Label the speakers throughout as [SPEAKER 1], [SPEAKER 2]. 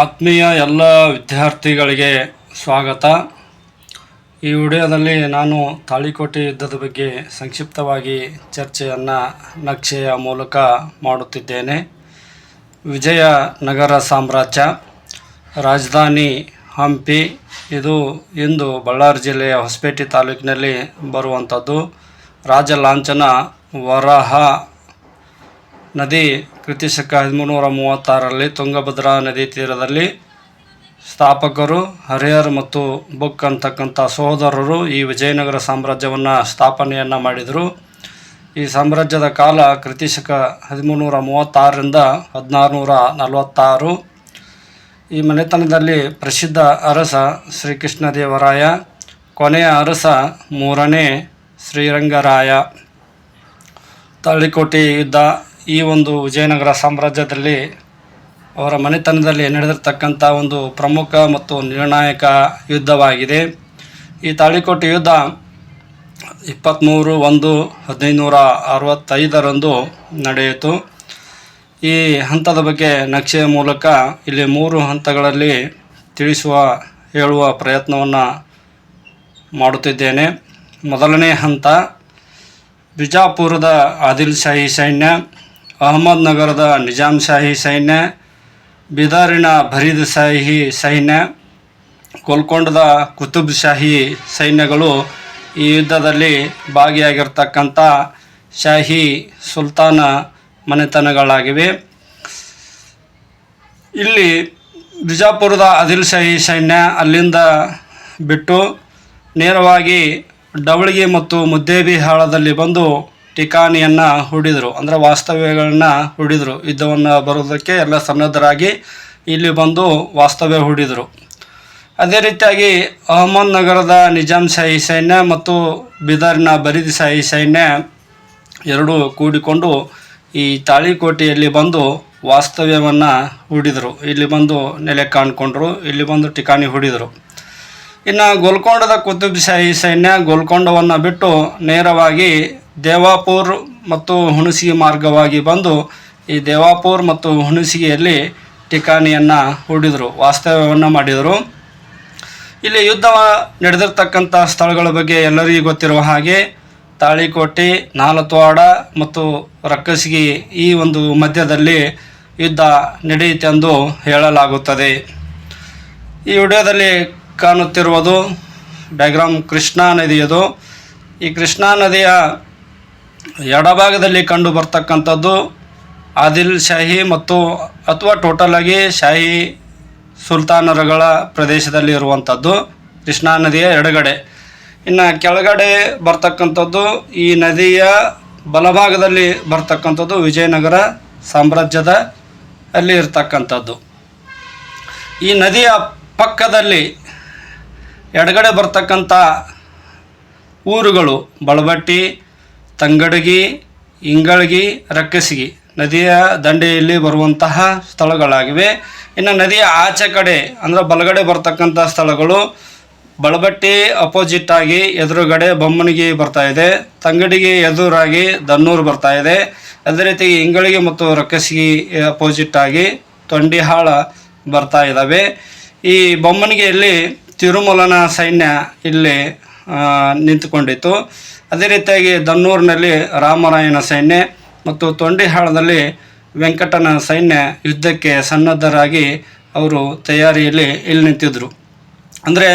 [SPEAKER 1] ಆತ್ಮೀಯ ಎಲ್ಲ ವಿದ್ಯಾರ್ಥಿಗಳಿಗೆ ಸ್ವಾಗತ. ಈ ವಿಡಿಯೋದಲ್ಲಿ ನಾನು ತಾಳಿಕೋಟೆ ಯುದ್ಧದ ಬಗ್ಗೆ ಸಂಕ್ಷಿಪ್ತವಾಗಿ ಚರ್ಚೆಯನ್ನು ನಕ್ಷೆಯ ಮೂಲಕ ಮಾಡುತ್ತಿದ್ದೇನೆ. ವಿಜಯ ನಗರ ಸಾಮ್ರಾಜ್ಯ, ರಾಜಧಾನಿ ಹಂಪಿ. ಇದು ಇಂದು ಬಳ್ಳಾರಿ ಜಿಲ್ಲೆಯ ಹೊಸಪೇಟೆ ತಾಲೂಕಿನಲ್ಲಿ ಬರುವಂಥದ್ದು. ರಾಜ ಲಾಂಛನ ವರಹ ನದಿ ಕ್ರಿತಿಶಕ ಹದಿಮೂರುನೂರ ಮೂವತ್ತಾರರಲ್ಲಿ ತುಂಗಭದ್ರಾ ನದಿ ತೀರದಲ್ಲಿ ಸ್ಥಾಪಕರು, ಹರಿಹರ್ ಮತ್ತು ಬುಕ್ ಅಂತಕ್ಕಂಥ ಸಹೋದರರು ಈ ವಿಜಯನಗರ ಸಾಮ್ರಾಜ್ಯವನ್ನು ಸ್ಥಾಪನೆಯನ್ನು ಮಾಡಿದರು. ಈ ಸಾಮ್ರಾಜ್ಯದ ಕಾಲ ಕೃತಿಶಕ ಹದಿಮೂರುನೂರ ಮೂವತ್ತಾರರಿಂದ ಹದಿನಾರುನೂರ ನಲವತ್ತಾರು. ಈ ಮನೆತನದಲ್ಲಿ ಪ್ರಸಿದ್ಧ ಅರಸ ಶ್ರೀಕೃಷ್ಣದೇವರಾಯ, ಕೊನೆಯ ಅರಸ ಮೂರನೇ ಶ್ರೀರಂಗರಾಯ. ತಾಳಿಕೋಟೆ ಯುದ್ಧ ಈ ಒಂದು ವಿಜಯನಗರ ಸಾಮ್ರಾಜ್ಯದಲ್ಲಿ ಅವರ ಮನೆತನದಲ್ಲಿ ನಡೆದಿರ್ತಕ್ಕಂಥ ಒಂದು ಪ್ರಮುಖ ಮತ್ತು ನಿರ್ಣಾಯಕ ಯುದ್ಧವಾಗಿದೆ. ಈ ತಾಳಿಕೋಟೆ ಯುದ್ಧ ಇಪ್ಪತ್ತ್ಮೂರು ಒಂದು ಹದಿನೈದುನೂರ ಅರವತ್ತೈದರಂದು ನಡೆಯಿತು. ಈ ಹಂತದ ಬಗ್ಗೆ ನಕ್ಷೆಯ ಮೂಲಕ ಇಲ್ಲಿ ಮೂರು ಹಂತಗಳಲ್ಲಿ ತಿಳಿಸುವ, ಹೇಳುವ ಪ್ರಯತ್ನವನ್ನು ಮಾಡುತ್ತಿದ್ದೇನೆ. ಮೊದಲನೇ ಹಂತ, ಬಿಜಾಪುರದ ಆದಿಲ್ ಶಾಹಿ ಸೈನ್ಯ. ಅಹಮದ್ ನಗರದ ನಿಜಾಮ್ ಶಾಹಿ ಸೈನ್ಯ, ಬಿದಾರಿನ ಭರೀದ್ ಶಾಹಿ ಸೈನ್ಯ, ಕೋಲ್ಕೊಂಡದ ಕುತುಬ್ ಶಾಹಿ ಸೈನ್ಯಗಳು ಈ ಯುದ್ಧದಲ್ಲಿ ಭಾಗಿಯಾಗಿರ್ತಕ್ಕಂಥ ಶಾಹಿ ಸುಲ್ತಾನ ಮನೆತನಗಳಾಗಿವೆ. ಇಲ್ಲಿ ಬಿಜಾಪುರದ ಅದಿಲ್ ಶಾಹಿ ಸೈನ್ಯ ಅಲ್ಲಿಂದ ಬಿಟ್ಟು ನೇರವಾಗಿ ಡವಳಿಗೆ ಮತ್ತು ಮುದ್ದೇಬಿಹಾಳದಲ್ಲಿ ಬಂದು ಠಿಕಾಣಿಯನ್ನು ಹೂಡಿದರು, ಅಂದ್ರೆ ವಾಸ್ತವ್ಯಗಳನ್ನ ಹೂಡಿದರು. ಯುದ್ಧವನ್ನು ಬರೋದಕ್ಕೆ ಎಲ್ಲ ಸನ್ನದ್ಧರಾಗಿ ಇಲ್ಲಿ ಬಂದು ವಾಸ್ತವ್ಯ ಹೂಡಿದರು. ಅದೇ ರೀತಿಯಾಗಿ ಅಹಮದ್ ನಗರದ ನಿಜಾಮ್ ಶಾಹಿ ಸೈನ್ಯ ಮತ್ತು ಬಿದರ್ನ ಬರೀದ್ ಶಾಹಿ ಸೈನ್ಯ ಎರಡೂ ಕೂಡಿಕೊಂಡು ಈ ತಾಳಿಕೋಟೆಯಲ್ಲಿ ಬಂದು ವಾಸ್ತವ್ಯವನ್ನು ಹೂಡಿದರು. ಇಲ್ಲಿ ಬಂದು ನೆಲೆ ಕಾಣ್ಕೊಂಡ್ರು, ಇಲ್ಲಿ ಬಂದು ಠಿಕಾಣಿ ಹೂಡಿದರು. ಇನ್ನು ಗೋಲ್ಕೊಂಡದ ಕುತುಬ್ ಶಾಹಿ ಸೈನ್ಯ ಗೋಲ್ಕೊಂಡವನ್ನು ಬಿಟ್ಟು ನೇರವಾಗಿ ದೇವಾಪುರ್ ಮತ್ತು ಹುಣಸಿಗೆ ಮಾರ್ಗವಾಗಿ ಬಂದು ಈ ದೇವಾಪುರ್ ಮತ್ತು ಹುಣಸಿಗೆಯಲ್ಲಿ ಠಿಕಾಣಿಯನ್ನು ಹೂಡಿದರು, ವಾಸ್ತವ್ಯವನ್ನು ಮಾಡಿದರು. ಇಲ್ಲಿ ಯುದ್ಧ ನಡೆದಿರ್ತಕ್ಕಂಥ ಸ್ಥಳಗಳ ಬಗ್ಗೆ ಎಲ್ಲರಿಗೂ ಗೊತ್ತಿರುವ ಹಾಗೆ ತಾಳಿಕೋಟೆ, ನಾಲತ್ವಾಡ ಮತ್ತು ರಕ್ಕಸಿಗೆ ಈ ಒಂದು ಮಧ್ಯದಲ್ಲಿ ಯುದ್ಧ ನಡೆಯಿತೆಂದು ಹೇಳಲಾಗುತ್ತದೆ. ಈ ವಿಡಿಯೋದಲ್ಲಿ ಕಾಣುತ್ತಿರುವುದು ಡಯಾಗ್ರಾಮ್ ಕೃಷ್ಣಾ ನದಿಯದು. ಈ ಕೃಷ್ಣಾ ನದಿಯ ಎಡಭಾಗದಲ್ಲಿ ಕಂಡು ಬರ್ತಕ್ಕಂಥದ್ದು ಆದಿಲ್ ಶಾಹಿ ಮತ್ತು ಅಥವಾ ಟೋಟಲ್ ಆಗಿ ಶಾಹಿ ಸುಲ್ತಾನರುಗಳ ಪ್ರದೇಶದಲ್ಲಿ ಇರುವಂಥದ್ದು ಕೃಷ್ಣಾ ನದಿಯ ಎಡಗಡೆ. ಇನ್ನು ಕೆಳಗಡೆ ಬರ್ತಕ್ಕಂಥದ್ದು ಈ ನದಿಯ ಬಲಭಾಗದಲ್ಲಿ ಬರ್ತಕ್ಕಂಥದ್ದು ವಿಜಯನಗರ ಸಾಮ್ರಾಜ್ಯದ ಅಲ್ಲಿ ಇರ್ತಕ್ಕಂಥದ್ದು. ಈ ನದಿಯ ಪಕ್ಕದಲ್ಲಿ ಎಡಗಡೆ ಬರ್ತಕ್ಕಂಥ ಊರುಗಳು ಬಳಬಟ್ಟಿ ತಂಗಡಗಿ, ಇಂಗಳಗಿ, ರಕ್ಕಸಿಗಿ ನದಿಯ ದಂಡೆಯಲ್ಲಿ ಬರುವಂತಹ ಸ್ಥಳಗಳಾಗಿವೆ. ಇನ್ನು ನದಿಯ ಆಚೆ ಕಡೆ ಅಂದರೆ ಬಲಗಡೆ ಬರ್ತಕ್ಕಂಥ ಸ್ಥಳಗಳು ಬಳಬಟ್ಟಿ ಅಪೋಸಿಟ್ ಆಗಿ ಎದುರುಗಡೆ ಬೊಮ್ಮನಿಗೆ ಬರ್ತಾ ಇದೆ. ತಂಗಡಿಗೆ ಎದುರಾಗಿ ದನ್ನೂರು ಬರ್ತಾ ಇದೆ. ಅದೇ ರೀತಿ ಇಂಗಳಿಗೆ ಮತ್ತು ರಕ್ಕಸಿಗಿ ಅಪೋಸಿಟ್ ಆಗಿ ತೊಂಡಿಹಾಳ ಬರ್ತಾ ಇದ್ದಾವೆ ಈ ಬೊಮ್ಮನಿಗೆಯಲ್ಲಿ ತಿರುಮಲನ ಸೈನ್ಯ ಇಲ್ಲಿ ನಿಂತುಕೊಂಡಿತ್ತು. ಅದೇ ರೀತಿಯಾಗಿ ದನ್ನೂರಿನಲ್ಲಿ ರಾಮರಾಯನ ಸೈನ್ಯ ಮತ್ತು ತೊಂಡಿಹಾಳದಲ್ಲಿ ವೆಂಕಟನ ಸೈನ್ಯ ಯುದ್ಧಕ್ಕೆ ಸನ್ನದ್ಧರಾಗಿ ಅವರು ತಯಾರಿಯಲ್ಲಿ ಇಲ್ಲಿ ನಿಂತಿದ್ದರು ಅಂದರೆ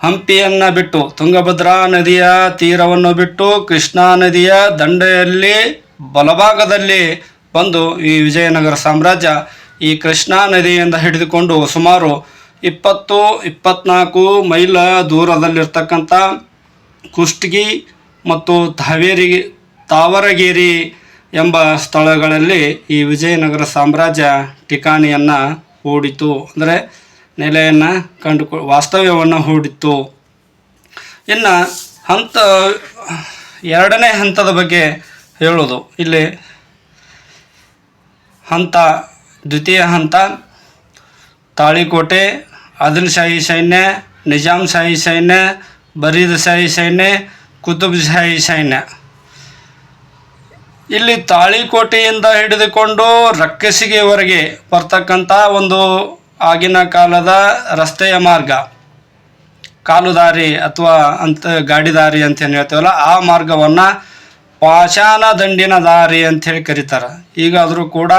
[SPEAKER 1] ಹಂಪಿಯನ್ನು ಬಿಟ್ಟು ತುಂಗಭದ್ರಾ ನದಿಯ ತೀರವನ್ನು ಬಿಟ್ಟು ಕೃಷ್ಣಾ ನದಿಯ ದಂಡೆಯಲ್ಲಿ ಬಲಭಾಗದಲ್ಲಿ ಬಂದು ಈ ವಿಜಯನಗರ ಸಾಮ್ರಾಜ್ಯ ಈ ಕೃಷ್ಣಾ ನದಿಯಿಂದ ಹಿಡಿದುಕೊಂಡು ಸುಮಾರು ಇಪ್ಪತ್ತು ಇಪ್ಪತ್ನಾಲ್ಕು ಮೈಲ ದೂರದಲ್ಲಿರ್ತಕ್ಕಂಥ ಕುಷ್ಟಗಿ ಮತ್ತು ತಾವೇರಿ ತಾವರಗೇರಿ ಎಂಬ ಸ್ಥಳಗಳಲ್ಲಿ ಈ ವಿಜಯನಗರ ಸಾಮ್ರಾಜ್ಯ ಠಿಕಾಣಿಯನ್ನು ಹೂಡಿತು. ಅಂದರೆ ನೆಲೆಯನ್ನು ಕಂಡುಕೊ, ವಾಸ್ತವ್ಯವನ್ನು ಹೂಡಿತ್ತು. ಇನ್ನು ಹಂತ, ಎರಡನೇ ಹಂತದ ಬಗ್ಗೆ ಹೇಳೋದು ಇಲ್ಲಿ ಹಂತ, ದ್ವಿತೀಯ ಹಂತ, ತಾಳಿಕೋಟೆ ಆದಿಲ್ ಶಾಹಿ ಸೈನ್ಯ ನಿಜಾಮ್ ಶಾಹಿ ಸೈನ್ಯ, ಬರೀದ್ ಶಾಹಿ ಸೈನ್ಯ ಕುತುಬ್ ಶಾಹಿ ಸೈನ್ಯ ಇಲ್ಲಿ ತಾಳಿಕೋಟೆಯಿಂದ ಹಿಡಿದುಕೊಂಡು ರಕ್ಕಸಿಗೆವರೆಗೆ ಬರ್ತಕ್ಕಂಥ ಒಂದು ಆಗಿನ ಕಾಲದ ರಸ್ತೆಯ ಮಾರ್ಗ. ಕಾಲುದಾರಿ ಅಥವಾ ಅಂತ ಗಾಡಿ ದಾರಿ ಅಂತ ಏನು ಹೇಳ್ತೀವಲ್ಲ, ಆ ಮಾರ್ಗವನ್ನು ಪಾಷಾಣ ದಂಡಿನ ದಾರಿ ಅಂಥೇಳಿ ಕರೀತಾರೆ. ಈಗಾದರೂ ಕೂಡ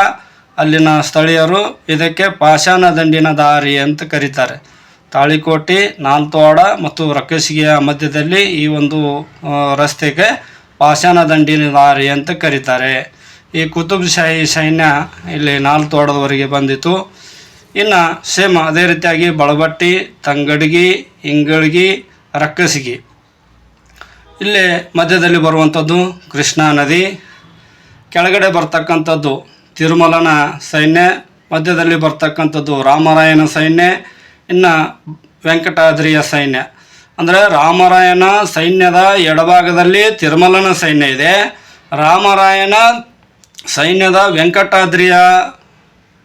[SPEAKER 1] ಅಲ್ಲಿನ ಸ್ಥಳೀಯರು ಇದಕ್ಕೆ ಪಾಷಾಣ ದಂಡಿನ ದಾರಿ ಅಂತ ಕರೀತಾರೆ. ತಾಳಿಕೋಟೆ, ನಾಲ್ತೋಡ ಮತ್ತು ರಕ್ಕಸಿಗೆಯ ಮಧ್ಯದಲ್ಲಿ ಈ ಒಂದು ರಸ್ತೆಗೆ ಪಾಷಾಣ ದಂಡಿನ ದಾರಿ ಅಂತ ಕರೀತಾರೆ. ಈ ಕುತುಬ್ ಶಾಹಿ ಸೈನ್ಯ ಇಲ್ಲಿ ನಾಲ್ತೋಡದವರೆಗೆ ಬಂದಿತ್ತು. ಇನ್ನು ಸೇಮ್ ಅದೇ ರೀತಿಯಾಗಿ ಬಳಬಟ್ಟಿ, ತಂಗಡಗಿ, ಇಂಗಳಗಿ, ರಕ್ಕಸಿಗಿ. ಇಲ್ಲಿ ಮಧ್ಯದಲ್ಲಿ ಬರುವಂಥದ್ದು ಕೃಷ್ಣಾ ನದಿ. ಕೆಳಗಡೆ ಬರ್ತಕ್ಕಂಥದ್ದು ತಿರುಮಲನ ಸೈನ್ಯ, ಮಧ್ಯದಲ್ಲಿ ಬರ್ತಕ್ಕಂಥದ್ದು ರಾಮರಾಯನ ಸೈನ್ಯ ಇನ್ನು ವೆಂಕಟಾದ್ರಿಯ ಸೈನ್ಯ. ಅಂದರೆ ರಾಮರಾಯನ ಸೈನ್ಯದ ಎಡಭಾಗದಲ್ಲಿ ತಿರುಮಲನ ಸೈನ್ಯ ಇದೆ. ರಾಮರಾಯನ ಸೈನ್ಯದ ವೆಂಕಟಾದ್ರಿಯ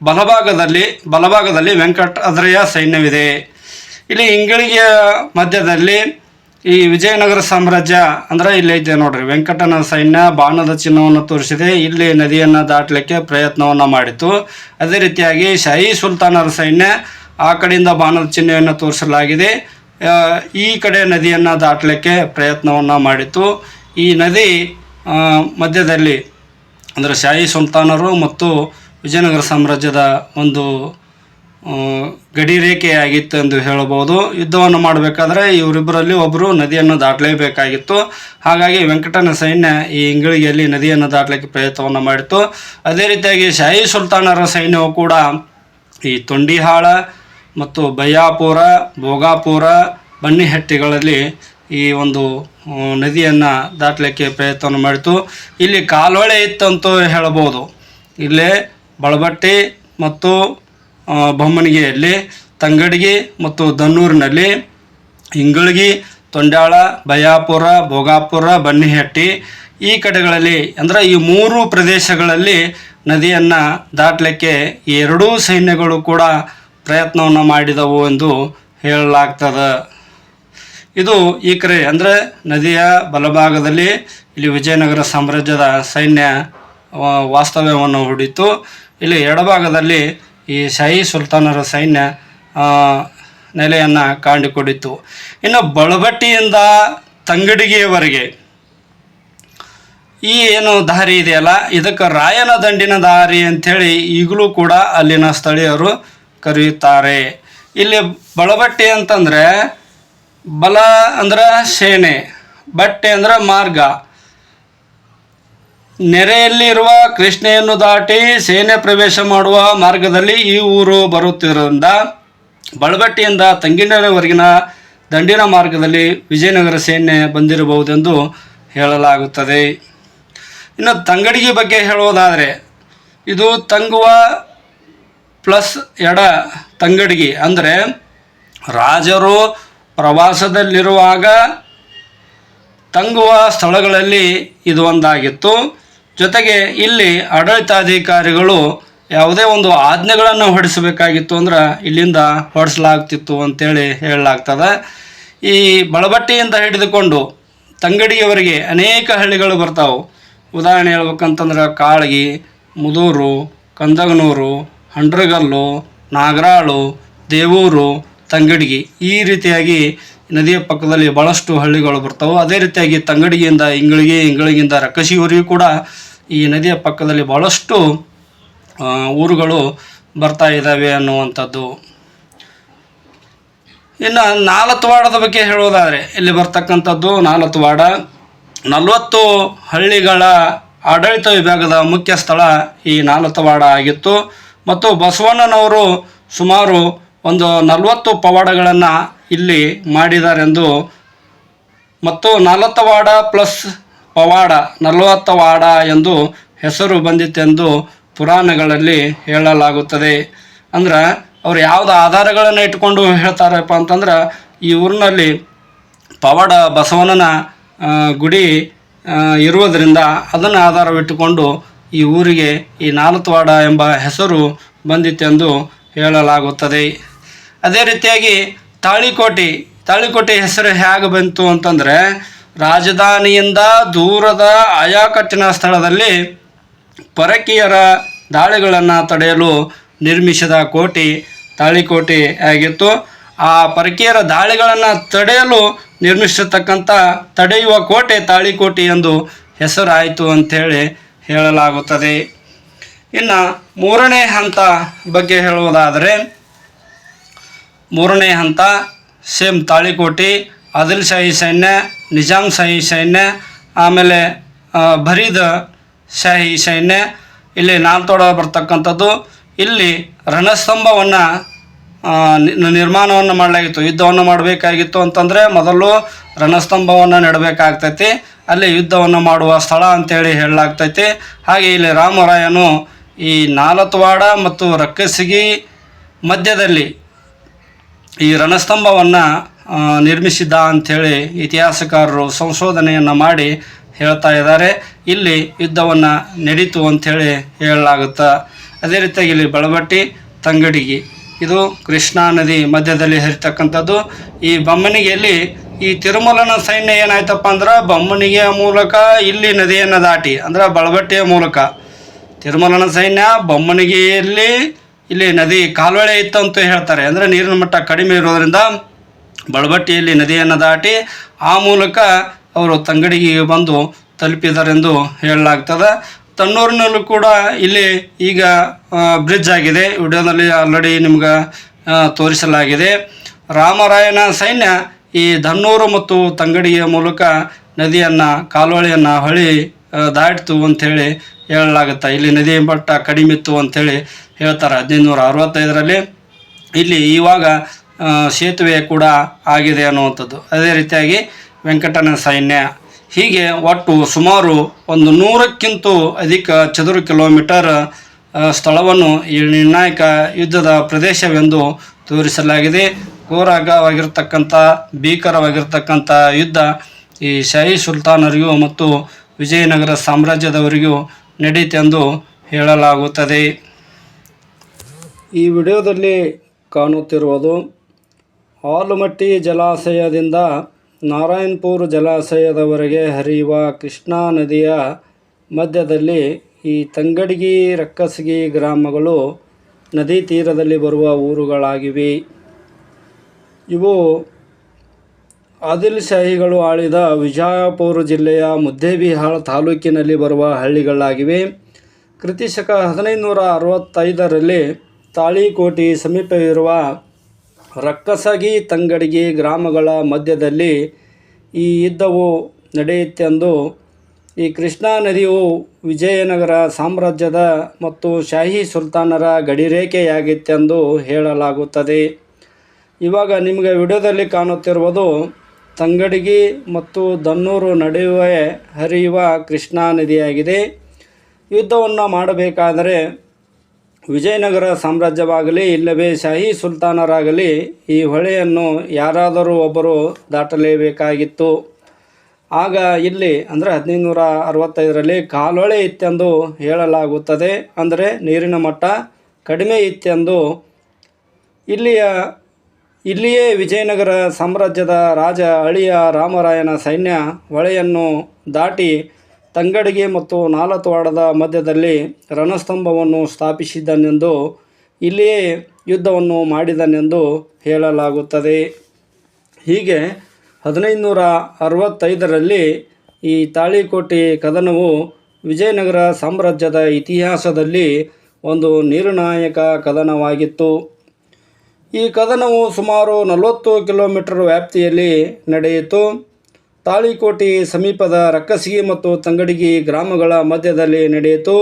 [SPEAKER 1] ಬಲಭಾಗದಲ್ಲಿ ಬಲಭಾಗದಲ್ಲಿ ವೆಂಕಟಾದ್ರಿಯ ಸೈನ್ಯವಿದೆ. ಇಲ್ಲಿ ಇಂಗಳಿಗೆಯ ಮಧ್ಯದಲ್ಲಿ ಈ ವಿಜಯನಗರ ಸಾಮ್ರಾಜ್ಯ, ಅಂದ್ರೆ ಇಲ್ಲಿ ಐತೆ ನೋಡ್ರಿ, ವೆಂಕಟನ ಸೈನ್ಯ ಬಾಣದ ಚಿನ್ನವನ್ನು ತೋರಿಸಿದೆ. ಇಲ್ಲಿ ನದಿಯನ್ನು ದಾಟಲಿಕ್ಕೆ ಪ್ರಯತ್ನವನ್ನು ಮಾಡಿತು ಅದೇ ರೀತಿಯಾಗಿ ಶಾಹಿ ಸುಲ್ತಾನರ ಸೈನ್ಯ ಆ ಕಡೆಯಿಂದ ಬಾಣದ ಚಿಹ್ನೆಯನ್ನು ತೋರಿಸಲಾಗಿದೆ. ಈ ಕಡೆ ನದಿಯನ್ನು ದಾಟಲಿಕ್ಕೆ ಪ್ರಯತ್ನವನ್ನು ಮಾಡಿತು ಈ ನದಿ ಮಧ್ಯದಲ್ಲಿ ಅಂದರೆ ಶಾಹಿ ಸುಲ್ತಾನರು ಮತ್ತು ವಿಜಯನಗರ ಸಾಮ್ರಾಜ್ಯದ ಒಂದು ಗಡಿ ರೇಖೆಯಾಗಿತ್ತು ಎಂದು ಹೇಳಬಹುದು. ಯುದ್ಧವನ್ನು ಮಾಡಬೇಕಾದ್ರೆ ಇವರಿಬ್ಬರಲ್ಲಿ ಒಬ್ಬರು ನದಿಯನ್ನು ದಾಟಲೇಬೇಕಾಗಿತ್ತು. ಹಾಗಾಗಿ ವೆಂಕಟನ ಸೈನ್ಯ ಈ ಇಂಗಳಿಗೆಯಲ್ಲಿ ನದಿಯನ್ನು ದಾಟಲಿಕ್ಕೆ ಪ್ರಯತ್ನವನ್ನು ಮಾಡಿತು ಅದೇ ರೀತಿಯಾಗಿ ಶಾಹಿ ಸುಲ್ತಾನರ ಸೈನ್ಯವು ಕೂಡ ಈ ತೊಂಡಿಹಾಳ ಮತ್ತು ಬಯ್ಯಾಪುರ ಭೋಗಾಪುರ, ಬನ್ನಿಹಟ್ಟಿಗಳಲ್ಲಿ ಈ ಒಂದು ನದಿಯನ್ನು ದಾಟಲಿಕ್ಕೆ ಪ್ರಯತ್ನ ಮಾಡಿತು. ಇಲ್ಲಿ ಕಾಲೊಳೆ ಇತ್ತಂತೂ ಹೇಳಬಹುದು. ಇಲ್ಲಿ ಬಳಬಟ್ಟಿ ಮತ್ತು ಬೊಮ್ಮನಗಿಯಲ್ಲಿ, ತಂಗಡಿಗೆ ಮತ್ತು ದನ್ನೂರಿನಲ್ಲಿ, ಇಂಗಳಗಿ ತೊಂಡಾಳ ಬಯಾಪುರ, ಭೋಗಾಪುರ, ಬನ್ನಿಹಟ್ಟಿ ಈ ಕಡೆಗಳಲ್ಲಿ, ಅಂದರೆ ಈ ಮೂರು ಪ್ರದೇಶಗಳಲ್ಲಿ ನದಿಯನ್ನು ದಾಟಲಿಕ್ಕೆ ಎರಡೂ ಸೈನ್ಯಗಳು ಕೂಡ ಪ್ರಯತ್ನವನ್ನು ಮಾಡಿದವು ಎಂದು ಹೇಳಲಾಗ್ತದ. ಇದು ಈ ಕಡೆ ಅಂದರೆ ನದಿಯ ಬಲಭಾಗದಲ್ಲಿ ಇಲ್ಲಿ ವಿಜಯನಗರ ಸಾಮ್ರಾಜ್ಯದ ಸೈನ್ಯ ವಾಸ್ತವ್ಯವನ್ನು ಹೂಡಿತು. ಇಲ್ಲಿ ಎಡಭಾಗದಲ್ಲಿ ಈ ಶಾಹಿ ಸುಲ್ತಾನರ ಸೈನ್ಯ ನೆಲೆಯನ್ನು ಕಾಣಿಕೊಂಡಿತು. ಇನ್ನು ಬಳಬಟ್ಟಿಯಿಂದ ತಂಗಡಿಗೆಯವರೆಗೆ ಈ ಏನು ದಾರಿ ಇದೆಯಲ್ಲ, ಇದಕ್ಕೆ ರಾಯನ ದಂಡಿನ ದಾರಿ ಅಂಥೇಳಿ ಈಗಲೂ ಕೂಡ ಅಲ್ಲಿನ ಸ್ಥಳೀಯರು ಕರೆಯುತ್ತಾರೆ. ಇಲ್ಲಿ ಬಳಬಟ್ಟಿ ಅಂತಂದರೆ ಬಲ ಅಂದ್ರೆ ಸೇನೆ, ಬಟ್ಟೆ ಅಂದ್ರೆ ಮಾರ್ಗ. ನೆರೆಯಲ್ಲಿರುವ ಕೃಷ್ಣೆಯನ್ನು ದಾಟಿ ಸೇನೆ ಪ್ರವೇಶ ಮಾಡುವ ಮಾರ್ಗದಲ್ಲಿ ಈ ಊರು ಬರುತ್ತಿರೋದ್ರಿಂದ ಬಳಬಟ್ಟಿಯಿಂದ ತಂಗಿನವರೆಗಿನ ದಂಡಿನ ಮಾರ್ಗದಲ್ಲಿ ವಿಜಯನಗರ ಸೇನೆ ಬಂದಿರಬಹುದೆಂದು ಹೇಳಲಾಗುತ್ತದೆ. ಇನ್ನು ತಂಗಡಿಗೆ ಬಗ್ಗೆ ಹೇಳುವುದಾದರೆ, ಇದು ತಂಗುವ ಪ್ಲಸ್ ಎಡ ತಂಗಡಿಗೆ ಅಂದರೆ ರಾಜರು ಪ್ರವಾಸದಲ್ಲಿರುವಾಗ ತಂಗುವ ಸ್ಥಳಗಳಲ್ಲಿ ಇದು ಒಂದಾಗಿತ್ತು. ಜೊತೆಗೆ ಇಲ್ಲಿ ಆಡಳಿತಾಧಿಕಾರಿಗಳು ಯಾವುದೇ ಒಂದು ಆಜ್ಞೆಗಳನ್ನು ಹೊಡಿಸಬೇಕಾಗಿತ್ತು ಅಂದ್ರೆ ಇಲ್ಲಿಂದ ಹೊಡೆಸಲಾಗ್ತಿತ್ತು ಅಂತೇಳಿ ಹೇಳಲಾಗ್ತದೆ. ಈ ಬಳಬಟ್ಟಿಯಿಂದ ಹಿಡಿದುಕೊಂಡು ತಂಗಡಿಯವರೆಗೆ ಅನೇಕ ಹಳ್ಳಿಗಳು ಬರ್ತಾವೆ. ಉದಾಹರಣೆ ಹೇಳ್ಬೇಕಂತಂದ್ರೆ ಕಾಳಗಿ, ಮುದೂರು, ಕಂದಗನೂರು ಹಂಡ್ರಗಲ್ಲು, ನಾಗರಾಳು, ದೇವೂರು, ತಂಗಡಿಗೆ ಈ ರೀತಿಯಾಗಿ ನದಿಯ ಪಕ್ಕದಲ್ಲಿ ಭಾಳಷ್ಟು ಹಳ್ಳಿಗಳು ಬರ್ತವೆ. ಅದೇ ರೀತಿಯಾಗಿ ತಂಗಡಿಗೆಯಿಂದ ಇಂಗಳಿಗೆ, ಇಂಗಳಿಗಿಂದ ರಕ್ಕಸಿವರೆಗೂ ಕೂಡ ಈ ನದಿಯ ಪಕ್ಕದಲ್ಲಿ ಭಾಳಷ್ಟು ಊರುಗಳು ಬರ್ತಾ ಇದ್ದಾವೆ ಅನ್ನುವಂಥದ್ದು. ಇನ್ನು ನಾಲತ್ವಾಡದ ಬಗ್ಗೆ ಹೇಳೋದಾದರೆ ಇಲ್ಲಿ ಬರ್ತಕ್ಕಂಥದ್ದು ನಾಲತ್ವಾಡ. ನಲವತ್ತು ಹಳ್ಳಿಗಳ ಆಡಳಿತ ವಿಭಾಗದ ಮುಖ್ಯ ಸ್ಥಳ ಈ ನಾಲತ್ವಾಡ ಆಗಿತ್ತು. ಮತ್ತು ಬಸವಣ್ಣನವರು ಸುಮಾರು ಒಂದು ನಲವತ್ತು ಪವಾಡಗಳನ್ನು ಇಲ್ಲಿ ಮಾಡಿದಾರೆಂದು ಮತ್ತು ನಲವತ್ತವಾಡ ಪ್ಲಸ್ ಪವಾಡ ನಲವತ್ತವಾಡ ಎಂದು ಹೆಸರು ಬಂದಿತ್ತೆಂದು ಪುರಾಣಗಳಲ್ಲಿ ಹೇಳಲಾಗುತ್ತದೆ. ಅಂದ್ರೆ ಅವ್ರು ಯಾವುದು ಆಧಾರಗಳನ್ನು ಇಟ್ಕೊಂಡು ಹೇಳ್ತಾರಪ್ಪ ಅಂತಂದ್ರೆ ಈ ಊರಿನಲ್ಲಿ ಪವಾಡ ಬಸವಣ್ಣನ ಗುಡಿ ಇರುವುದರಿಂದ ಅದನ್ನು ಆಧಾರವಿಟ್ಟುಕೊಂಡು ಈ ಊರಿಗೆ ಈ ನಾಲತ್ವಾಡ ಎಂಬ ಹೆಸರು ಬಂದಿತ್ತೆಂದು ಹೇಳಲಾಗುತ್ತದೆ. ಅದೇ ರೀತಿಯಾಗಿ ತಾಳಿಕೋಟೆ ತಾಳಿಕೋಟೆ ಹೆಸರು ಹೇಗೆ ಬಂತು ಅಂತಂದರೆ, ರಾಜಧಾನಿಯಿಂದ ದೂರದ ಆಯಾಕಟ್ಟಿನ ಸ್ಥಳದಲ್ಲಿ ಪರಕೀಯರ ದಾಳಿಗಳನ್ನು ತಡೆಯಲು ನಿರ್ಮಿಸಿದ ಕೋಟೆ, ತಾಳಿಕೋಟೆ ಆಗಿತ್ತು. ಆ ಪರಕೀಯರ ದಾಳಿಗಳನ್ನು ತಡೆಯಲು ನಿರ್ಮಿಸಿರ್ತಕ್ಕಂಥ ತಡೆಯುವ ಕೋಟೆ ತಾಳಿಕೋಟೆ ಎಂದು ಹೆಸರಾಯಿತು ಅಂಥೇಳಿ ಹೇಳಲಾಗುತ್ತದೆ. ಇನ್ನು ಮೂರನೇ ಹಂತ ಬಗ್ಗೆ ಹೇಳುವುದಾದರೆ, ಮೂರನೇ ಹಂತ, ಸೇಮ್ ತಾಳಿಕೋಟೆ ಅದಿಲ್ ಶಾಹಿ ಸೈನ್ಯ ನಿಜಾಮ್ ಶಾಹಿ ಸೈನ್ಯ, ಆಮೇಲೆ ಭರೀದ್ ಶಾಹಿ ಸೈನ್ಯ, ಇಲ್ಲಿ ನಾಲ್ತೋಡ ಬರ್ತಕ್ಕಂಥದ್ದು. ಇಲ್ಲಿ ರಣಸ್ತಂಭವನ್ನು ನಿರ್ಮಾಣವನ್ನು ಮಾಡಲಾಗಿತ್ತು. ಯುದ್ಧವನ್ನು ಮಾಡಬೇಕಾಗಿತ್ತು ಅಂತಂದರೆ ಮೊದಲು ರಣಸ್ತಂಭವನ್ನು ನೆಡಬೇಕಾಗ್ತೈತಿ. ಅಲ್ಲಿ ಯುದ್ಧವನ್ನು ಮಾಡುವ ಸ್ಥಳ ಅಂತೇಳಿ ಹೇಳಲಾಗ್ತೈತಿ. ಹಾಗೆ ಇಲ್ಲಿ ರಾಮರಾಯನು ಈ ನಾಲತ್ವಾಡ ಮತ್ತು ರಕ್ಕಸಿಗಿ ಮಧ್ಯದಲ್ಲಿ ಈ ರಣಸ್ತಂಭವನ್ನು ನಿರ್ಮಿಸಿದ್ದ ಅಂಥೇಳಿ ಇತಿಹಾಸಕಾರರು ಸಂಶೋಧನೆಯನ್ನು ಮಾಡಿ ಹೇಳ್ತಾ ಇದ್ದಾರೆ. ಇಲ್ಲಿ ಯುದ್ಧವನ್ನು ನಡೀತು ಅಂಥೇಳಿ ಹೇಳಲಾಗುತ್ತೆ, ಅದೇ ರೀತಿಯಾಗಿ ಇಲ್ಲಿ ಬಳಬಟ್ಟಿ, ತಂಗಡಿಗಿ. ಇದು ಕೃಷ್ಣಾ ನದಿ ಮಧ್ಯದಲ್ಲಿ ಹರಿತಕ್ಕಂಥದ್ದು. ಈ ಬೊಮ್ಮನಿಗೆಯಲ್ಲಿ ಈ ತಿರುಮಲನ ಸೈನ್ಯ ಏನಾಯ್ತಪ್ಪ ಅಂದ್ರೆ ಬೊಮ್ಮನಿಗೆಯ ಮೂಲಕ ಇಲ್ಲಿ ನದಿಯನ್ನು ದಾಟಿ ಅಂದ್ರೆ ಬಳಬಟ್ಟೆಯ ಮೂಲಕ. ತಿರುಮಲನ ಸೈನ್ಯ ಬೊಮ್ಮನಿಗೆಯಲ್ಲಿ ಇಲ್ಲಿ ನದಿ ಕಾಲುವೆ ಇತ್ತು ಅಂತ ಹೇಳ್ತಾರೆ. ಅಂದರೆ ನೀರಿನ ಮಟ್ಟ ಕಡಿಮೆ ಇರೋದರಿಂದ ಬಳಬಟ್ಟಿಯಲ್ಲಿ ನದಿಯನ್ನು ದಾಟಿ ಆ ಮೂಲಕ ಅವರು ತಂಗಡಿಗೆ ಬಂದು ತಲುಪಿದರೆಂದು ಹೇಳಲಾಗ್ತದೆ. ತನ್ನೂರಿನಲ್ಲೂ ಕೂಡ ಇಲ್ಲಿ ಈಗ ಬ್ರಿಡ್ಜ್ ಆಗಿದೆ. ವಿಡಿಯೋದಲ್ಲಿ ಆಲ್ರೆಡಿ ನಿಮ್ಗೆ ತೋರಿಸಲಾಗಿದೆ. ರಾಮರಾಯನ ಸೈನ್ಯ ಈ ಧನ್ನೂರು ಮತ್ತು ತಂಗಡಿಯ ಮೂಲಕ ನದಿಯನ್ನು, ಕಾಲುವೆಯನ್ನು ಹೊಳಿ ದಾಟಿತು ಅಂಥೇಳಿ ಹೇಳಲಾಗುತ್ತೆ. ಇಲ್ಲಿ ನದಿ ಮಟ್ಟ ಕಡಿಮೆ ಇತ್ತು ಅಂಥೇಳಿ ಹೇಳ್ತಾರೆ. ಹದಿನೈದು ನೂರ ಅರವತ್ತೈದರಲ್ಲಿ ಇಲ್ಲಿ ಇವಾಗ ಸೇತುವೆ ಕೂಡ ಆಗಿದೆ ಅನ್ನುವಂಥದ್ದು. ಅದೇ ರೀತಿಯಾಗಿ ವೆಂಕಟನ ಸೈನ್ಯ. ಹೀಗೆ ಒಟ್ಟು ಸುಮಾರು ಒಂದು ನೂರಕ್ಕಿಂತೂ ಅಧಿಕ ಚದುರ ಕಿಲೋಮೀಟರ್ ಸ್ಥಳವನ್ನು ಈ ನಿರ್ಣಾಯಕ ಯುದ್ಧದ ಪ್ರದೇಶವೆಂದು ತೋರಿಸಲಾಗಿದೆ. ಘೋರಾಗವಾಗಿರ್ತಕ್ಕಂಥ ಭೀಕರವಾಗಿರ್ತಕ್ಕಂಥ ಯುದ್ಧ ಈ ಶಾಹಿ ಸುಲ್ತಾನರಿಗೂ ಮತ್ತು ವಿಜಯನಗರ ಸಾಮ್ರಾಜ್ಯದವರಿಗೂ ನಡೀತೆಂದು ಹೇಳಲಾಗುತ್ತದೆ. ಈ ವಿಡಿಯೋದಲ್ಲಿ ಕಾಣುತ್ತಿರುವುದು ಆಲುಮಟ್ಟಿ ಜಲಾಶಯದಿಂದ ನಾರಾಯಣಪುರ ಜಲಾಶಯದವರೆಗೆ ಹರಿಯುವ ಕೃಷ್ಣಾ ನದಿಯ ಮಧ್ಯದಲ್ಲಿ ಈ ತಂಗಡಗಿ, ರಕ್ಕಸಗಿ ಗ್ರಾಮಗಳು ನದಿ ತೀರದಲ್ಲಿ ಬರುವ ಊರುಗಳಾಗಿವೆ. ಇವು ಆದಿಲ್ ಶಾಹಿಗಳು ಆಳಿದ ವಿಜಯಪುರ ಜಿಲ್ಲೆಯ ಮುದ್ದೇಬಿಹಾಳ ತಾಲೂಕಿನಲ್ಲಿ ಬರುವ ಹಳ್ಳಿಗಳಾಗಿವೆ. ಕೃತಿಶಕ ಹದಿನೈದು ನೂರ ಅರವತ್ತೈದರಲ್ಲಿ ತಾಳಿಕೋಟಿ ಸಮೀಪವಿರುವ ರಕ್ಕಸಗಿ ತಂಗಡಿಗೆ ಗ್ರಾಮಗಳ ಮಧ್ಯದಲ್ಲಿ ಈ ಯುದ್ಧವು ನಡೆಯುತ್ತೆಂದು ಈ ಕೃಷ್ಣಾ ನದಿಯು ವಿಜಯನಗರ ಸಾಮ್ರಾಜ್ಯದ ಮತ್ತು ಶಾಹಿ ಸುಲ್ತಾನರ ಗಡಿರೇಖೆಯಾಗಿತ್ತೆಂದು ಹೇಳಲಾಗುತ್ತದೆ. ಇವಾಗ ನಿಮಗೆ ವಿಡಿಯೋದಲ್ಲಿ ಕಾಣುತ್ತಿರುವುದು ತಂಗಡಿಗಿ ಮತ್ತು ದನ್ನೂರು ನಡುವೆ ಹರಿಯುವ ಕೃಷ್ಣಾ ನದಿಯಾಗಿದೆ. ಯುದ್ಧವನ್ನು ಮಾಡಬೇಕಾದರೆ ವಿಜಯನಗರ ಸಾಮ್ರಾಜ್ಯವಾಗಲಿ, ಇಲ್ಲವೇ ಶಾಹಿ ಸುಲ್ತಾನರಾಗಲಿ ಈ ಹೊಳೆಯನ್ನು ಯಾರಾದರೂ ಒಬ್ಬರು ದಾಟಲೇಬೇಕಾಗಿತ್ತು. ಆಗ ಇಲ್ಲಿ ಅಂದರೆ ಹದಿನೈದು ನೂರ ಅರವತ್ತೈದರಲ್ಲಿ ಕಾಲೊಳೆ ಇತ್ತೆಂದು ಹೇಳಲಾಗುತ್ತದೆ. ಅಂದರೆ ನೀರಿನ ಮಟ್ಟ ಕಡಿಮೆ ಇತ್ತೆಂದು ಇಲ್ಲಿಯ ಇಲ್ಲಿಯೇ ವಿಜಯನಗರ ಸಾಮ್ರಾಜ್ಯದ ರಾಜ ಅಳಿಯ ರಾಮರಾಯನ ಸೈನ್ಯ ಹೊಳೆಯನ್ನು ದಾಟಿ ತಂಗಡಿಗೆ ಮತ್ತು ನಾಲತ್ವಾಡದ ಮಧ್ಯದಲ್ಲಿ ರಣಸ್ತಂಭವನ್ನು ಸ್ಥಾಪಿಸಿದನೆಂದು, ಇಲ್ಲಿಯೇ ಯುದ್ಧವನ್ನು ಮಾಡಿದನೆಂದು ಹೇಳಲಾಗುತ್ತದೆ. ಹೀಗೆ ಹದಿನೈದು ನೂರ ಅರವತ್ತೈದರಲ್ಲಿ ಈ ತಾಳಿಕೋಟೆ ಕದನವು ವಿಜಯನಗರ ಸಾಮ್ರಾಜ್ಯದ ಇತಿಹಾಸದಲ್ಲಿ ಒಂದು ನಿರ್ಣಾಯಕ ಕದನವಾಗಿತ್ತು. ಈ ಕದನವು ಸುಮಾರು ನಲವತ್ತು ಕಿಲೋಮೀಟರ್ ವ್ಯಾಪ್ತಿಯಲ್ಲಿ ನಡೆಯಿತು ತಾಳಿಕೋಟಿ ಸಮೀಪದ ರಕ್ಕಸಿಗಿ ಮತ್ತು ತಂಗಡಿಗಿ ಗ್ರಾಮಗಳ ಮಧ್ಯದಲ್ಲಿ ನಡೆಯಿತು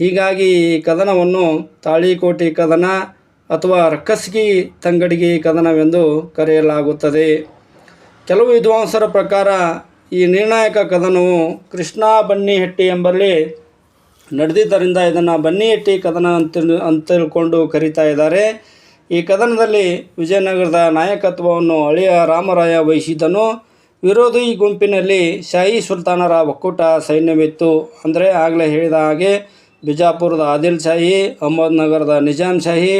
[SPEAKER 1] ಹೀಗಾಗಿ ಈ ಕದನವನ್ನು ತಾಳಿಕೋಟಿ ಕದನ ಅಥವಾ ರಕ್ಕಸಿಗಿ ತಂಗಡಿಗಿ ಕದನವೆಂದು ಕರೆಯಲಾಗುತ್ತದೆ ಕೆಲವು ವಿದ್ವಾಂಸರ ಪ್ರಕಾರ ಈ ನಿರ್ಣಾಯಕ ಕದನವು ಕೃಷ್ಣಾ ಬನ್ನಿಹಟ್ಟಿ ಎಂಬಲ್ಲಿ ನಡೆದಿದ್ದರಿಂದ ಇದನ್ನು ಬನ್ನಿಹಟ್ಟಿ ಕದನ ಅಂತ ಅಂತ ತಿಳ್ಕೊಂಡು ಕರೀತಾ ಇದ್ದಾರೆ ಈ ಕದನದಲ್ಲಿ ವಿಜಯನಗರದ ನಾಯಕತ್ವವನ್ನು ಅಳಿಯ ರಾಮರಾಯ ವಹಿಸಿದ್ದನು. ವಿರೋಧಿ ಗುಂಪಿನಲ್ಲಿ ಶಾಹಿ ಸುಲ್ತಾನರ ಒಕ್ಕೂಟ ಸೈನ್ಯವಿತ್ತು. ಅಂದರೆ ಆಗಲೇ ಹೇಳಿದ ಹಾಗೆ ಬಿಜಾಪುರದ ಆದಿಲ್ ಶಾಹಿ ಅಹಮದ್ನಗರದ ನಿಜಾಮ್ ಶಾಹಿ,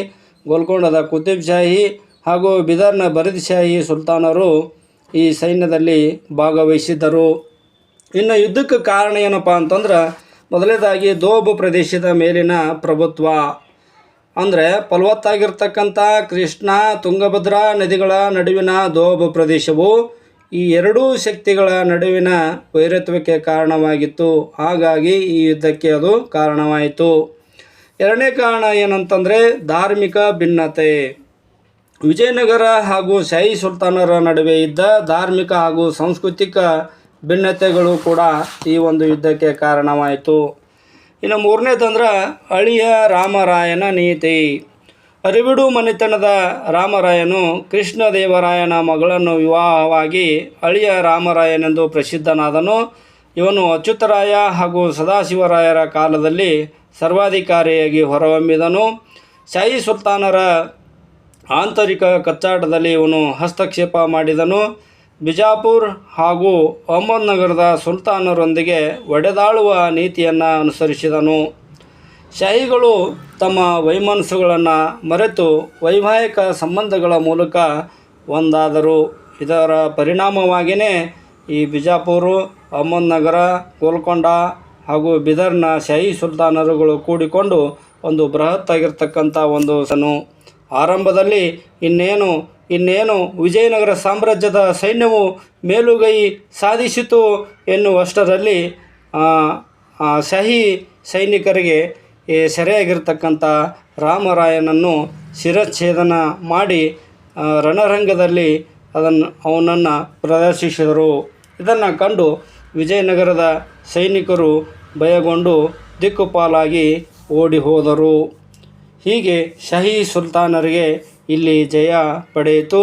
[SPEAKER 1] ಗೋಲ್ಕೊಂಡದ ಕುತುಬ್ ಶಾಹಿ ಹಾಗೂ ಬಿದರ್ನ ಬರಿದ್ ಶಾಹಿ ಸುಲ್ತಾನರು ಈ ಸೈನ್ಯದಲ್ಲಿ ಭಾಗವಹಿಸಿದ್ದರು. ಇನ್ನು ಯುದ್ಧಕ್ಕೆ ಕಾರಣ ಏನಪ್ಪ ಅಂತಂದ್ರೆ ಮೊದಲನೇದಾಗಿ ದೋಬ್ ಪ್ರದೇಶದ ಮೇಲಿನ ಪ್ರಭುತ್ವ. ಅಂದರೆ ಫಲವತ್ತಾಗಿರ್ತಕ್ಕಂಥ ಕೃಷ್ಣ, ತುಂಗಭದ್ರಾ ನದಿಗಳ ನಡುವಿನ ದೋಬ ಪ್ರದೇಶವು ಈ ಎರಡೂ ಶಕ್ತಿಗಳ ನಡುವಿನ ವೈರತ್ವಕ್ಕೆ ಕಾರಣವಾಗಿತ್ತು. ಹಾಗಾಗಿ ಈ ಯುದ್ಧಕ್ಕೆ ಅದು ಕಾರಣವಾಯಿತು. ಎರಡನೇ ಕಾರಣ ಏನಂತಂದರೆ ಧಾರ್ಮಿಕ ಭಿನ್ನತೆ. ವಿಜಯನಗರ ಹಾಗೂ ಶಾಹಿ ಸುಲ್ತಾನರ ನಡುವೆ ಇದ್ದ ಧಾರ್ಮಿಕ ಹಾಗೂ ಸಾಂಸ್ಕೃತಿಕ ಭಿನ್ನತೆಗಳು ಕೂಡ ಈ ಒಂದು ಯುದ್ಧಕ್ಕೆ ಕಾರಣವಾಯಿತು. ಇನ್ನು ಮೂರನೇದಂದ್ರೆ ಅಳಿಯ ರಾಮರಾಯನ ನೀತಿ. ಅರಿವಿಡು ಮನೆತನದ ರಾಮರಾಯನು ಕೃಷ್ಣದೇವರಾಯನ ಮಗಳನ್ನು ವಿವಾಹವಾಗಿ ಅಳಿಯ ರಾಮರಾಯನೆಂದು ಪ್ರಸಿದ್ಧನಾದನು. ಇವನು ಅಚ್ಯುತರಾಯ ಹಾಗೂ ಸದಾಶಿವರಾಯರ ಕಾಲದಲ್ಲಿ ಸರ್ವಾಧಿಕಾರಿಯಾಗಿ ಹೊರಹೊಮ್ಮಿದನು. ಶಾಹಿ ಸುಲ್ತಾನರ ಆಂತರಿಕ ಕಚ್ಚಾಟದಲ್ಲಿ ಇವನು ಹಸ್ತಕ್ಷೇಪ ಮಾಡಿದನು. ಬಿಜಾಪುರ್ ಹಾಗೂ ಅಹಮದ್ನಗರದ ಸುಲ್ತಾನರೊಂದಿಗೆ ಒಡೆದಾಳುವ ನೀತಿಯನ್ನು ಅನುಸರಿಸಿದನು. ಶಾಹಿಗಳು ತಮ್ಮ ವೈಮನಸ್ಸುಗಳನ್ನು ಮರೆತು ವೈವಾಹಿಕ ಸಂಬಂಧಗಳ ಮೂಲಕ ಒಂದಾದರು. ಇದರ ಪರಿಣಾಮವಾಗಿಯೇ ಈ ಬಿಜಾಪುರ ಅಹಮದ್ನಗರ ಗೋಲ್ಕೊಂಡ ಹಾಗೂ ಬಿದರ್ನ ಶಾಹಿ ಸುಲ್ತಾನರುಗಳು ಕೂಡಿಕೊಂಡು ಒಂದು ಬೃಹತ್ ಆಗಿರ್ತಕ್ಕಂಥ ಒಂದು ಸನು. ಆರಂಭದಲ್ಲಿ ಇನ್ನೇನು ಇನ್ನೇನು ವಿಜಯನಗರ ಸಾಮ್ರಾಜ್ಯದ ಸೈನ್ಯವು ಮೇಲುಗೈ ಸಾಧಿಸಿತು ಎನ್ನುವಷ್ಟರಲ್ಲಿ ಶಾಹಿ ಸೈನಿಕರಿಗೆ ಸೆರೆಯಾಗಿರ್ತಕ್ಕಂಥ ರಾಮರಾಯನನ್ನು ಶಿರಚ್ಛೇದನ ಮಾಡಿ ರಣರಂಗದಲ್ಲಿ ಅದನ್ನು ಅವನನ್ನು ಪ್ರದರ್ಶಿಸಿದರು. ಇದನ್ನು ಕಂಡು ವಿಜಯನಗರದ ಸೈನಿಕರು ಭಯಗೊಂಡು ದಿಕ್ಕುಪಾಲಾಗಿ ಓಡಿ ಹೋದರು. ಹೀಗೆ ಶಾಹಿ ಸುಲ್ತಾನರಿಗೆ ಇಲ್ಲಿ ಜಯ ಪಡೆಯಿತು.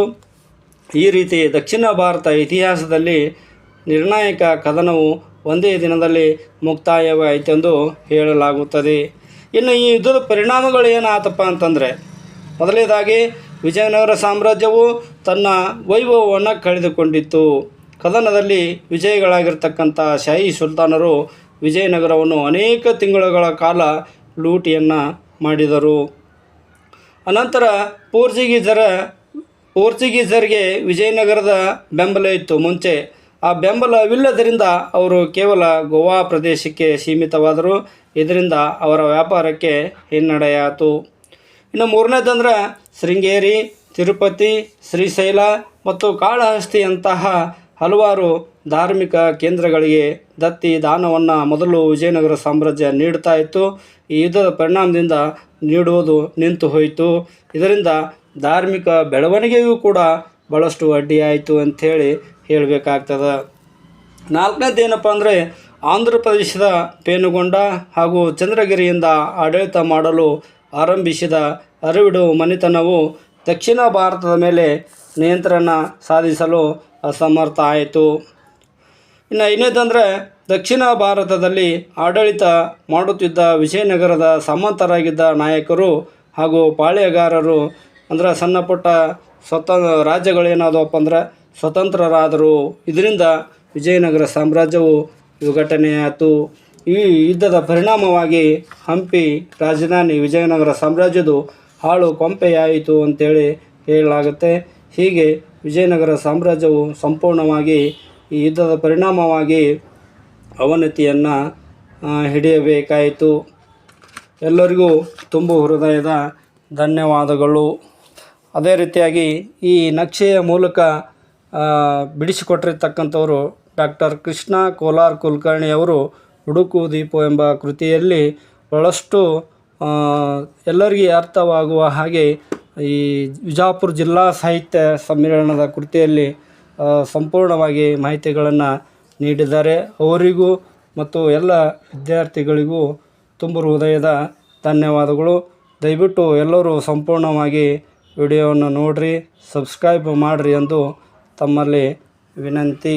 [SPEAKER 1] ಈ ರೀತಿ ದಕ್ಷಿಣ ಭಾರತ ಇತಿಹಾಸದಲ್ಲಿ ನಿರ್ಣಾಯಕ ಕದನವು ಒಂದೇ ದಿನದಲ್ಲಿ ಮುಕ್ತಾಯವಾಯಿತೆಂದು ಹೇಳಲಾಗುತ್ತದೆ. ಇನ್ನು ಈ ಯುದ್ಧದ ಪರಿಣಾಮಗಳು ಏನಾತಪ್ಪ ಅಂತಂದರೆ, ಮೊದಲನೇದಾಗಿ ವಿಜಯನಗರ ಸಾಮ್ರಾಜ್ಯವು ತನ್ನ ವೈಭವವನ್ನು ಕಳೆದುಕೊಂಡಿತ್ತು. ಕದನದಲ್ಲಿ ವಿಜಯಗಳಾಗಿರ್ತಕ್ಕಂಥ ಶಾಹಿ ಸುಲ್ತಾನರು ವಿಜಯನಗರವನ್ನು ಅನೇಕ ತಿಂಗಳುಗಳ ಕಾಲ ಲೂಟಿಯನ್ನು ಮಾಡಿದರು. ಅನಂತರ ಪೋರ್ಚುಗೀಸರ, ಪೋರ್ಚುಗೀಸರಿಗೆ ವಿಜಯನಗರದ ಬೆಂಬಲ ಇತ್ತು. ಮುಂಚೆ ಆ ಬೆಂಬಲವಿಲ್ಲದರಿಂದ ಅವರು ಕೇವಲ ಗೋವಾ ಪ್ರದೇಶಕ್ಕೆ ಸೀಮಿತವಾದರು. ಇದರಿಂದ ಅವರ ವ್ಯಾಪಾರಕ್ಕೆ ಹಿನ್ನಡೆಯಾಯಿತು. ಇನ್ನು ಮೂರನೇದಂದ್ರೆ ಶೃಂಗೇರಿ, ತಿರುಪತಿ, ಶ್ರೀಶೈಲ ಮತ್ತು ಕಾಳಹಸ್ತಿಯಂತಹ ಹಲವಾರು ಧಾರ್ಮಿಕ ಕೇಂದ್ರಗಳಿಗೆ ದತ್ತಿ ದಾನವನ್ನು ಮೊದಲು ವಿಜಯನಗರ ಸಾಮ್ರಾಜ್ಯ ನೀಡ್ತಾ ಇತ್ತು. ಈ ಯುದ್ಧದ ಪರಿಣಾಮದಿಂದ ನೀಡುವುದು ನಿಂತು ಹೋಯಿತು. ಇದರಿಂದ ಧಾರ್ಮಿಕ ಬೆಳವಣಿಗೆಯೂ ಕೂಡ ಭಾಳಷ್ಟು ಅಡ್ಡಿಯಾಯಿತು ಅಂಥೇಳಿ ಹೇಳಬೇಕಾಗ್ತದೆ. ನಾಲ್ಕನೇದು ಏನಪ್ಪ ಅಂದರೆ ಆಂಧ್ರ ಪ್ರದೇಶದ ಪೇನುಗೊಂಡ ಹಾಗೂ ಚಂದ್ರಗಿರಿಯಿಂದ ಆಡಳಿತ ಮಾಡಲು ಆರಂಭಿಸಿದ ಅರಿವಿಡು ಮನೆತನವು ದಕ್ಷಿಣ ಭಾರತದ ಮೇಲೆ ನಿಯಂತ್ರಣ ಸಾಧಿಸಲು ಅಸಮರ್ಥ ಆಯಿತು. ಇನ್ನು ಇನ್ನೇದಂದರೆ ದಕ್ಷಿಣ ಭಾರತದಲ್ಲಿ ಆಡಳಿತ ಮಾಡುತ್ತಿದ್ದ ವಿಜಯನಗರದ ಸಾಮಂತರಾಗಿದ್ದ ನಾಯಕರು ಹಾಗೂ ಪಾಳ್ಯಗಾರರು ಅಂದ್ರೆ ಸಣ್ಣ ಪುಟ್ಟ ಸ್ವತ ರಾಜ್ಯಗಳೇನಾದವಪ್ಪ ಅಂದ್ರೆ ಸ್ವತಂತ್ರರಾದರು. ಇದರಿಂದ ವಿಜಯನಗರ ಸಾಮ್ರಾಜ್ಯವು ವಿಘಟನೆಯಾಯಿತು ಈ ಯುದ್ಧದ ಪರಿಣಾಮವಾಗಿ ಹಂಪಿ ರಾಜಧಾನಿ ವಿಜಯನಗರ ಸಾಮ್ರಾಜ್ಯದು ಹಾಳು ಕೊಂಪೆಯಾಯಿತು ಅಂತೇಳಿ ಹೇಳಲಾಗುತ್ತೆ. ಹೀಗೆ ವಿಜಯನಗರ ಸಾಮ್ರಾಜ್ಯವು ಸಂಪೂರ್ಣವಾಗಿ ಈ ಯುದ್ಧದ ಪರಿಣಾಮವಾಗಿ ಅವನತಿಯನ್ನು ಹಿಡಿಯಬೇಕಾಯಿತು. ಎಲ್ಲರಿಗೂ ತುಂಬ ಹೃದಯದ ಧನ್ಯವಾದಗಳು. ಅದೇ ರೀತಿಯಾಗಿ ಈ ನಕ್ಷೆಯ ಮೂಲಕ ಬಿಡಿಸಿಕೊಟ್ಟಿರ್ತಕ್ಕಂಥವರು ಡಾಕ್ಟರ್ ಕೃಷ್ಣ ಕೋಲಾರ್ ಕುಲಕರ್ಣಿಯವರು ಹುಡುಕು ದೀಪ ಎಂಬ ಕೃತಿಯಲ್ಲಿ ಬಹಳಷ್ಟು ಎಲ್ಲರಿಗೆ ಅರ್ಥವಾಗುವ ಹಾಗೆ ಈ ವಿಜಾಪುರ ಜಿಲ್ಲಾ ಸಾಹಿತ್ಯ ಸಮ್ಮೇಳನದ ಕೃತಿಯಲ್ಲಿ ಸಂಪೂರ್ಣವಾಗಿ ಮಾಹಿತಿಗಳನ್ನು ನೀಡಿದ್ದಾರೆ. ಅವರಿಗೂ ಮತ್ತು ಎಲ್ಲ ವಿದ್ಯಾರ್ಥಿಗಳಿಗೂ ತುಂಬ ಹೃದಯದ ಧನ್ಯವಾದಗಳು. ದಯವಿಟ್ಟು ಎಲ್ಲರೂ ಸಂಪೂರ್ಣವಾಗಿ ವಿಡಿಯೋವನ್ನು ನೋಡಿರಿ, ಸಬ್ಸ್ಕ್ರೈಬ್ ಮಾಡಿರಿ ಎಂದು ತಮ್ಮಲ್ಲಿ ವಿನಂತಿ.